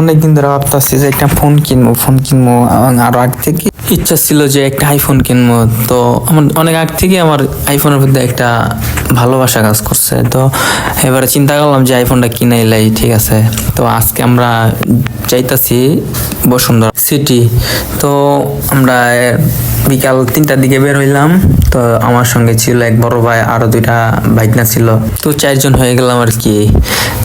অনেকদিন ধরে ভাবতেছি যে একটা ফোন কিনবো ফোন কিনবো আরও আগ থেকে ইচ্ছা ছিল যে একটা আইফোন কিনবো। তো আমার অনেক আগ থেকে আমার আইফোনের মধ্যে একটা ভালোবাসা কাজ করছে। তো এবারে চিন্তা করলাম যে আইফোনটা কিনে এলাই, ঠিক আছে। তো আজকে আমরা যাইতাছি বসুন্ধরা সিটি তো আমরা বিকাল তিনটার দিকে বের হইলাম। তো আমার সঙ্গে ছিল এক বড় ভাই, আরও দুইটা বাইক না ছিল। তো চারজন হয়ে গেলাম আর কি।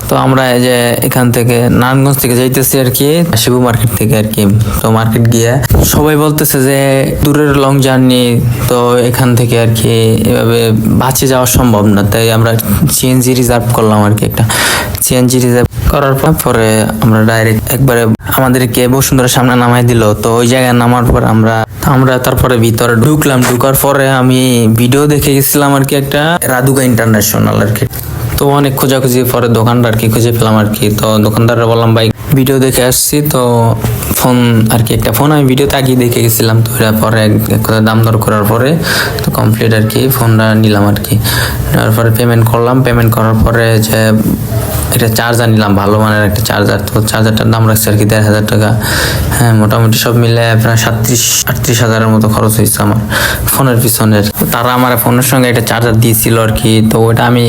তো আমরা এই যে এখান থেকে নারায়ণগঞ্জ থেকে যাইতেছি আর কি, শিবু মার্কেট থেকে আর কি। তো মার্কেট গিয়ে সবাই বলতেছে যে দূরের লং জার্নি তো এখান থেকে আর কি এভাবে বাঁচে যাওয়া সম্ভব না। তাই আমরা সিএনজি রিজার্ভ করলাম আর কি একটা। সিএনজি রিজার্ভ করার পর আমরা ডাইরেক্ট একবারে আমাদেরকে বসুন্ধরার সামনে নামাই দিল। তো ওই জায়গায় নামার পর আমরা আমরা তারপরে ভিতরে ঢুকলাম। ঢুকার পরে আমি ভিডিও দেখে গেছিলাম আর কি একটা রাধুকা ইন্টারন্যাশনাল আর কি। তো অনেক খোঁজাখুঁজি পরে দোকানদার আর কি খুঁজে পেলাম আর কি। তো দোকানদাররা বললাম, ভাই ভিডিও দেখে আসছি। তো ফোন আর কি, একটা ফোন আমি ভিডিওতে আগেই দেখে গেছিলাম। তো এটা পরে এক দাম দর করার পরে তো কমপ্লিট আর কি ফোনটা নিলাম আর কি। নেওয়ার পরে পেমেন্ট করলাম। পেমেন্ট করার পরে যে একটা চার্জার নিলাম, ভালো মানের একটা চার্জার তো চার্জারটার দাম রাখছে আর কি দেড় হাজার টাকা। হ্যাঁ মোটামুটি সব মিলে প্রায় সাতত্রিশ, আটত্রিশ হাজারের মতো খরচ হয়েছে আমার ফোনের পিছনের। তারা আমার ফোনের সঙ্গে একটা চার্জার দিয়েছিল আর কি। তো ওটা আমি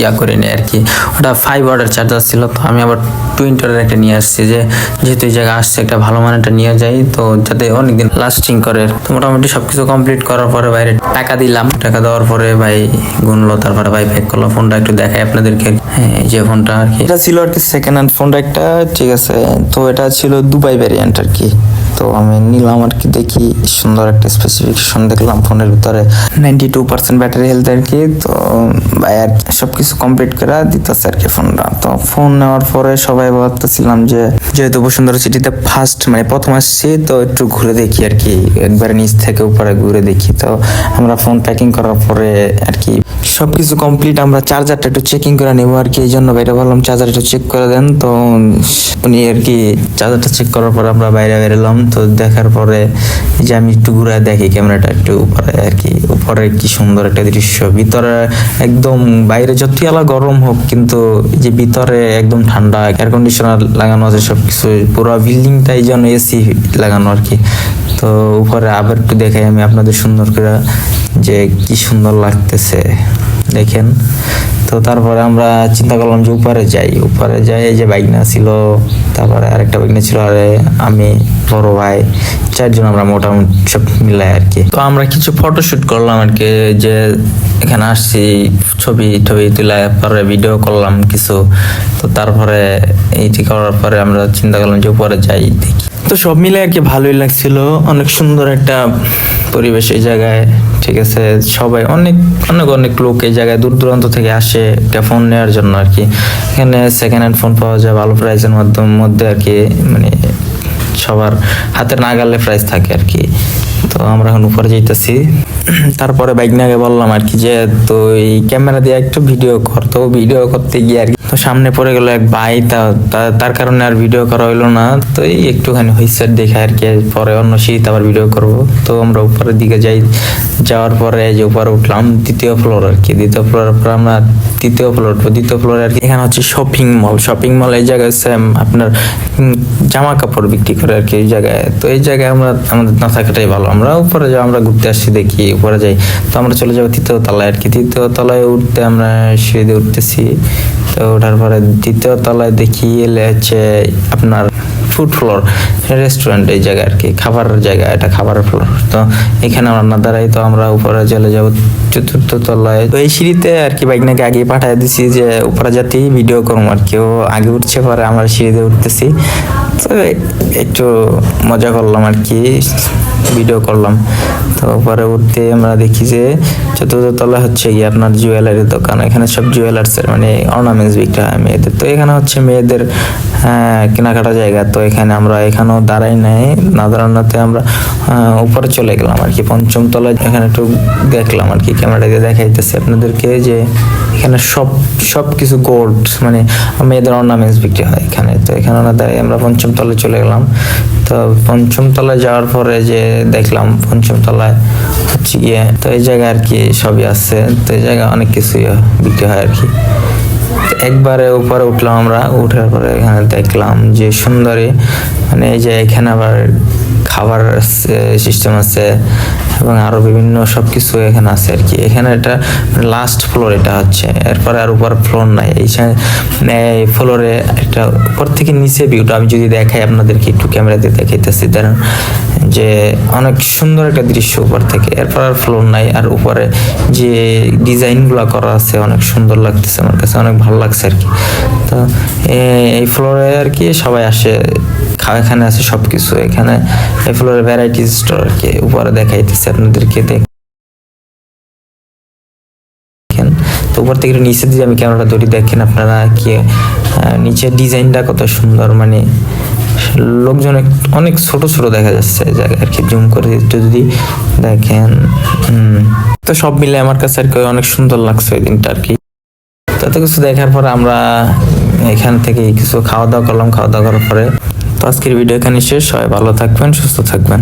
ইয়া করে নিই আর কি। ওটা ফাইভ ওয়ার্ডের চার্জার ছিল, তো আমি আবার টুইন্টারের একটা নিয়ে আসছি যে, যেহেতু এই জায়গায় আসছে, একটা ভালো মানেরটা নিয়ে যাই, তো যাতে অনেকদিন লাস্টিং করে। তো মোটামুটি সবকিছু কমপ্লিট করার পরে বাইরে টাকা দিলাম। টাকা দেওয়ার পরে ভাই গুনলো, তারপরে ভাই প্যাক করল। ফোনটা একটু দেখাই আপনাদেরকে। হ্যাঁ এই যে ফোনটা আর কি। এটা ছিল আর কি সেকেন্ড হ্যান্ড ফোনটা একটা, ঠিক আছে। তো এটা ছিল দুবাই ভ্যারিয়েন্ট আর কি। তো আমি নিলাম আর কি, দেখি সুন্দর একটা স্পেসিফিকেশন দেখলাম ফোনের ভিতরে। Ninety two percent battery health আর কি, তো আর সবকিছু কমপ্লিট করে দিতেছে আর কি ফোনটা। তো ফোন নেওয়ার পরে সবাই ভাবতেছিলাম যে, যেহেতু বসুন্ধরা সিটিতে ফার্স্ট মানে প্রথম আসছি, তো একটু ঘুরে দেখি আর কি, একবারে নিচ থেকে উপরে ঘুরে দেখি। তো আমরা ফোন প্যাকিং করার পরে আর কি সব কিছু কমপ্লিট আমরা চার্জারটা একটু চেকিং করে নেব আর কি, এই জন্য বাইরে বললাম চার্জার একটু চেক করে দেন। তো উনি আর কি চার্জারটা চেক করার পর আমরা বাইরে বেরোলাম। তো দেখার পরে যে আমি একটু ঘুরে দেখি ক্যামেরাটা একটু উপরে আর কি উপরে কি সুন্দর একটা দৃশ্য। ভিতরে একদম বাইরে যতই আলা গরম হোক, কিন্তু যে ভিতরে একদম ঠান্ডা এয়ার কন্ডিশনার লাগানো আছে সবকিছু, পুরো বিল্ডিংটাই যেন এসি লাগানো আর কি। তো উপরে আবার একটু দেখাই আমি আপনাদের সুন্দর করে যে কি সুন্দর লাগতেছে। দেখেন, তো তারপরে আমরা চিন্তা করলাম যে উপরে যাই উপরে যাই যে বাইকনা ছিল তারপরে আরেকটা বাইকনা ছিল, আরে আমি বড় ভাই, চারজন আমরা মোটামুটি সব মিলাই আর কি। তো আমরা কিছু ফটোশুট করলাম আর কি যে এখানে আসছি, ছবি টবি তুলে পরে ভিডিও করলাম কিছু। তো তারপরে এইটি করার পরে আমরা চিন্তা করলাম যে উপরে যাই দেখি। তো সব মিলে আর কি ভালোই লাগছিল, অনেক সুন্দর একটা পরিবেশ এই জায়গায়, ঠিক আছে? সবাই অনেক অনেক অনেক লোক এই জায়গায় দূর দূরান্ত থেকে আসে একটা ফোন নেওয়ার জন্য আর কি। এখানে সেকেন্ড হ্যান্ড ফোন পাওয়া যায়, ভালো প্রাইসের মাধ্যম। মধ্যে আর কি মানে সবার হাতে নাগালে প্রাইস থাকে আর কি। তো আমরা এখন উপরে যাইতেছি। তারপরে বাইক নাগে বললাম আর কি যে, তো এই ক্যামেরা দিয়ে একটু ভিডিও কর তো ভিডিও করতে গিয়ে আর তো সামনে পড়ে গেল এক ভাই তার কারণে আর ভিডিও করা হইল না। তো এই একটুখানি হইসে দেখে আর কি পরে অন্য শীত আবার ভিডিও করব। তো আমরা উপরের দিকে যাই, যাওয়ার পরে যে উপরে উঠলাম, দ্বিতীয় ফ্লোর আর কি। দ্বিতীয় ফ্লোরের পর আমরা তৃতীয় ফ্লোর উঠবো। দ্বিতীয় ফ্লোরে আর কি, এখানে হচ্ছে শপিং মল শপিং মল এই জায়গায় হচ্ছে আপনার জামা কাপড় বিক্রি করে আর কি এই জায়গায়। তো এই জায়গায় আমরা, আমাদের না থাকাটাই ভালো। আমরা উপরে যাই, আমরা ঘুরতে আসছি দেখি, উপরে যাই। তো আমরা চলে যাব তৃতীয় তলায় আর কি। তৃতীয় তলায় উঠতে আমরা সিঁড়ি উঠতেছি। তো ওঠার পরে দ্বিতীয় তলায় দেখি এলে হচ্ছে আপনার ফুড ফ্লোর রেস্টুরেন্ট এই জায়গা আর কি, খাবারের জায়গা, এটা খাবারের ফ্লোর তো এখানে রান্না দ্বারাই তো আমরা উপরে চলে যাব চতুর্থ তলায়। তো এই সিঁড়িতে আর কি বাইক নাকি আগে পাঠিয়ে দিছি যে উপরে যাতেই ভিডিও করুম আর কি। ও আগে উঠছে, পরে আমরা সিঁড়িতে উঠতেছি। একটু মজা করলাম আর কি ভিডিও করলাম। তো পরবর্তী আমরা দেখি যে চতুর্থ তলা হচ্ছে গিয়ে আপনার জুয়েলারি দোকান এখানে সব জুয়েলার্সের মানে অর্নামেন্টস বিক্রি হয় মেয়েদের। তো এখানে হচ্ছে মেয়েদের হ্যাঁ, কেনাকাটা জায়গা। তো এখানে আমরা এখানেও দাঁড়াই নাই না দাঁড়ানোতে আমরা উপরে চলে গেলাম আর কি। পঞ্চম তলায় এখানে একটু দেখলাম আর কি ক্যামেরা দিয়ে দেখাইতেছে আপনাদেরকে যে এখানে সব সব কিছু গোল্ড মানে মেয়েদের অর্নামেন্টস বিক্রি হয় এখানে। তো এখানে আমরা দাঁড়িয়ে আমরা পঞ্চম তলায় চলে গেলাম। তো পঞ্চম তলায় যাওয়ার পরে যে দেখলাম, পঞ্চম তলায় হচ্ছে গিয়ে, তো এই জায়গায় আর কি সবই আছে। তো এই জায়গায় অনেক কিছুই বিক্রি হয় আর কি। একবারে উপরে উঠলাম আমরা, উঠার পরে এখানে দেখলাম যে সুন্দরী মানে এই যে এখানে আবার খাবার সিস্টেম আছে এবং আরও বিভিন্ন সব কিছু এখানে আছে আর কি। এখানে এটা লাস্ট ফ্লোর এটা হচ্ছে। এরপরে আর উপর ফ্লোর নাই। এই সা- মানে ফ্লোরে একটা উপর থেকে নিচে ভিউটা আমি যদি দেখাই আপনাদেরকে একটু ক্যামেরাতে দেখাইতেছি। ধরেন যে অনেক সুন্দর একটা দৃশ্য উপর থেকে। এরপর আর ফ্লোর নাই। আর উপরে যে ডিজাইনগুলো করা আছে অনেক সুন্দর লাগতেছে। আমার কাছে অনেক ভালো লাগছে আর কি। তো এই ফ্লোরে আর কি সবাই আসে। এখানে আছে, সবকিছু। এখানে এই ফ্লোরে ভ্যারাইটি স্টোর কি উপরে দেখাইতেছে, আপনাদেরকে দেখ দেখেন। তো উপর থেকে নিচে দিয়ে আমি ক্যামেরাটা ধরি, দেখেন আপনারা কি নিচের ডিজাইনটা কত সুন্দর। মানে লোকজন অনেক ছোট ছোট দেখা যাচ্ছে আর কি জুম করে একটু যদি দেখেন। তো সব মিলে আমার কাছে আর কি অনেক সুন্দর লাগছে ওই দিনটা আর কি। তো এত কিছু দেখার পর আমরা এখান থেকে কিছু খাওয়া দাওয়া করলাম খাওয়া দাওয়া করার পরে তো আজকের ভিডিও এখানে শেষ। সবাই ভালো থাকবেন সুস্থ থাকবেন।